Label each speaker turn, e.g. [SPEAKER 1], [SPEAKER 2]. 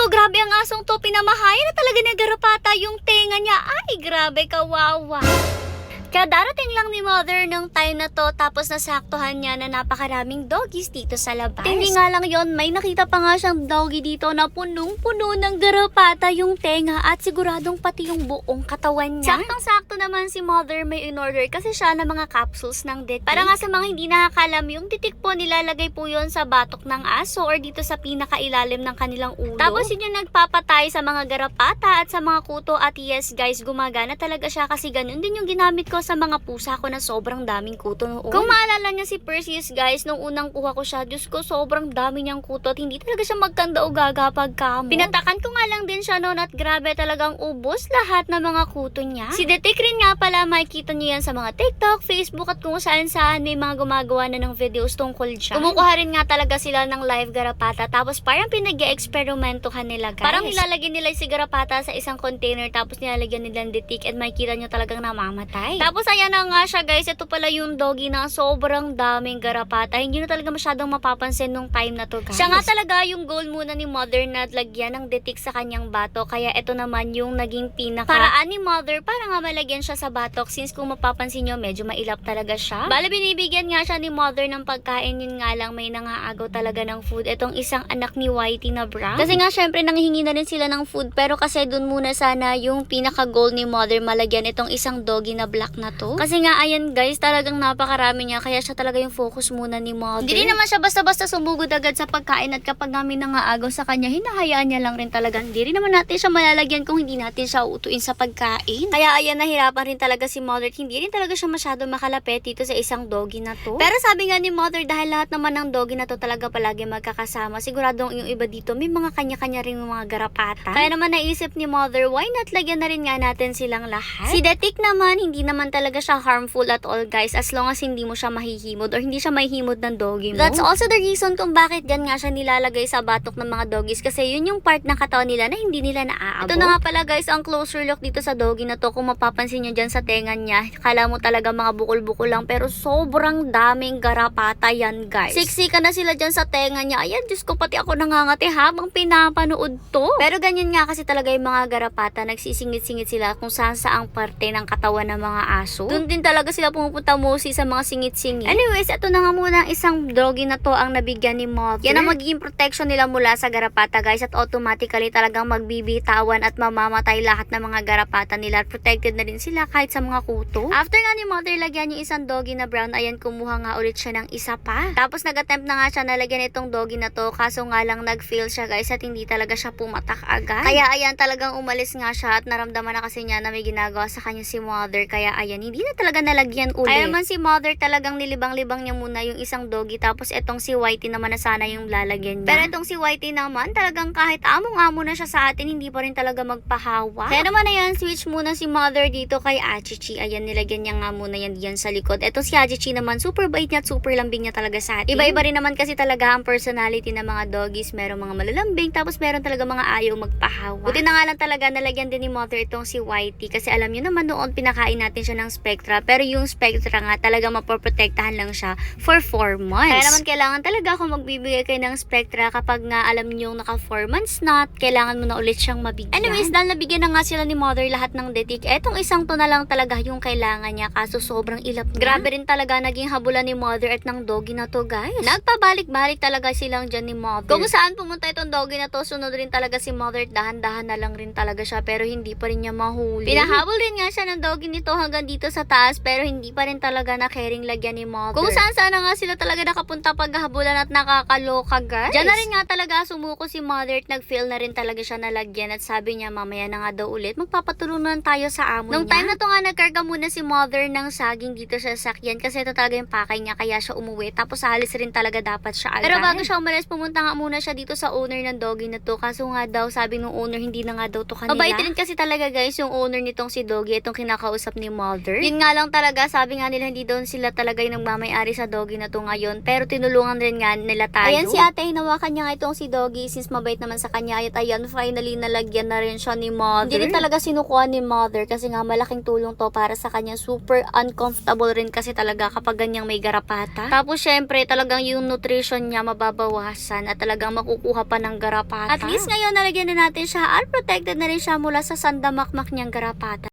[SPEAKER 1] ko, grabe ang asong to. Pinamahayan na talaga ng garapata yung tenga niya. Ay, grabe, kawawa. Kaya darating lang ni Mother nung time na to tapos nasaktuhan niya na napakaraming doggies dito sa labas. Hindi nga lang yon may nakita pa nga siyang doggy dito na punong-puno ng garapata yung tenga at siguradong pati yung buong katawan niya. Saktong-sakto naman si Mother may in-order kasi siya ng mga capsules ng detik. Para nga sa mga hindi nakakalam, yung titik po nilalagay po yon sa batok ng aso or dito sa pinakailalim ng kanilang ulo. Tapos yun yung nagpapatay sa mga garapata at sa mga kuto at yes guys, gumagana talaga siya kasi ganun din yung ginamit ko sa mga pusa ko na sobrang daming kuto noon. Kung maalala niya si Perseus guys, nung unang kuha ko siya, Diyos ko sobrang dami niyang kuto at hindi talaga siya magkanda o gaga pagkamo. Pinatakan ko nga lang din siya noon at grabe talagang ubos lahat ng mga kuto niya. Si Detik rin nga pala, makikita niyo yan sa mga TikTok, Facebook at kung saan saan may mga gumagawa na ng videos tungkol dyan. Kumukuha rin nga talaga sila ng live garapata tapos parang pinag-experimentohan nila guys. Parang nilalagyan nila si garapata sa isang container tapos nilalagyan nila ng detik at makikita niyo talagang namamatay. Tapos ayan na nga siya guys, ito pala yung doggy na sobrang daming garapata. Hindi na talaga masyadong mapapansin nung time na to guys. Siya nga talaga yung goal muna ni mother na lagyan ng detik sa kanyang batok. Kaya ito naman yung naging pinaka paraan ni mother para nga malagyan siya sa batok. Since kung mapapansin nyo, medyo mailap talaga siya. Bala binibigyan nga siya ni mother ng pagkain. Yun nga lang may nangaagaw talaga ng food. Itong isang anak ni Whitey na bra. Kasi nga syempre nanghihingi na rin sila ng food. Pero kasi dun muna sana yung pinaka goal ni mother malagyan itong isang doggy na black na to. Kasi nga ayan guys, talagang napakarami niya. Kaya siya talaga yung focus muna ni mother. Hindi rin naman siya basta-basta sumugod agad sa pagkain at kapag namin nangaagaw sa kanya, hinahayaan niya lang rin talaga. Hindi rin naman natin siya malalagyan kung hindi natin siya uutuin sa pagkain. Kaya ayan, nahirapan rin talaga si mother. Hindi rin talaga siya masyado makalapit dito sa isang doggy na to. Pero sabi nga ni mother, dahil lahat naman ng doggy na to talaga palagi magkakasama, siguradong yung iba dito may mga kanya-kanya rin mga garapata. Kaya naman naisip ni mother, why not lagyan na rin nga natin silang lahat? Si Detik naman, hindi naman talaga siya harmful at all guys as long as hindi mo siya mahihimod or hindi siya mahihimod ng doggy mo. That's also the reason kung bakit gan nga siya nilalagay sa batok ng mga doggies kasi yun yung part ng katawan nila na hindi nila naaabot. Ito na nga pala guys ang closer look dito sa doggy na to kung mapapansin nyo dyan sa tenga niya. Kala mo talaga mga bukol-bukol lang pero sobrang daming garapata yan guys. Siksika na sila dyan sa tenga niya. Ayan, Diyos ko pati ako nangangati habang pinapanood to. Pero ganyan nga kasi talaga yung mga garapata nagsisingit-singit sila kung saan saang parte ng katawan ng mga aso. Doon din talaga sila pumupunta mostly sa mga singit-singit. Anyways, ito na nga muna ang isang doggy na to ang nabigyan ni mother. Yan ang magiging protection nila mula sa garapata guys at automatically talagang magbibitawan at mamamatay lahat ng mga garapata nila at protected na rin sila kahit sa mga kuto. After nga ni mother lagyan yung isang doggy na brown, ayan kumuha nga ulit siya ng isa pa. Tapos nag-attempt na nga siya na lagyan itong doggy na to kaso nga lang nag-fail siya guys at hindi talaga siya pumatak agad. Kaya ayan talagang umalis nga siya at naramdaman na kasi niya na may ginagawa sa kanya si mother kaya ayan hindi na talaga nalagyan ulit. Kaya naman si mother talagang nilibang-libang niya muna yung isang doggy tapos etong si Whitey naman na sana yung lalagyan niya. Pero itong si Whitey naman talagang kahit among-amo na siya sa atin hindi pa rin talaga magpahawa. Kaya naman ayan switch muna si mother dito kay Achichi. Ayan nilagyan niya nga muna yan diyan sa likod. Etong si Achichi naman super bait niya at super lambing niya talaga sa atin. Iba-iba rin naman kasi talaga ang personality ng mga doggies. Meron mga malalambing tapos meron talaga mga ayaw magpahawa. Buti na nga lang talaga nalagyan din ni mother itong si Whitey kasi alam niyo naman noon pinakain natin siya ng Spectra pero yung Spectra nga talaga mapoprotektahan lang siya for 4 months. Kaya naman kailangan talaga ako magbibigay kayo ng Spectra kapag nga alam niyo naka 4 months na kailangan mo na ulit siyang mabigyan. Anyways, dahil nabigyan na nga sila ni mother lahat ng detik, etong isang to na lang talaga yung kailangan niya kaso sobrang ilap niya. Grabe rin talaga naging habulan ni mother at ng doggy na to guys. Nagpabalik-balik talaga silang dyan ni mother. Kung saan pumunta itong doggy na to, sunod rin talaga si mother dahan-dahan na lang rin talaga siya pero hindi pa rin niya mahuli. Pinahabol rin nga siya ng doggy nito hanggang dito sa taas pero hindi pa rin talaga na caring lagyan ni mother. Kung saan sana nga sila talaga nakapunta paghahabulan at nakakaloka guys. Diyan na rin nga talaga sumuko si mother at nag-feel na rin talaga siya nalagyan at sabi niya mamaya na nga daw ulit magpapatulungan tayo sa amo Nung time na to nga nagkarga muna si mother ng saging dito sa sakyan kasi ito talaga yung pakay niya kaya siya umuwi tapos halis rin talaga dapat siya agad. Pero bago siya umalis pumunta nga muna siya dito sa owner ng doggy na to kaso nga daw sabi ng owner hindi na nga daw to kanila. Mabait rin kasi talaga guys yung owner nitong si doggy itong kinakausap ni mother mother. Yun nga lang talaga, sabi nga nila hindi doon sila talaga yung nagmamayari sa doggy na to ngayon. Pero tinulungan rin nga nila tayo. Ayan si ate, hinawakan niya nga itong si doggy since mabait naman sa kanya. At ayan, finally nalagyan na rin siya ni mother. Hindi rin talaga sinukuha ni mother kasi nga malaking tulong to para sa kanya. Super uncomfortable rin kasi talaga kapag ganyang may garapata. Tapos syempre, talagang yung nutrition niya mababawasan at talagang makukuha pa ng garapata. At least ngayon nalagyan na natin siya at protected na rin siya mula sa sandamakmak niyang garapata.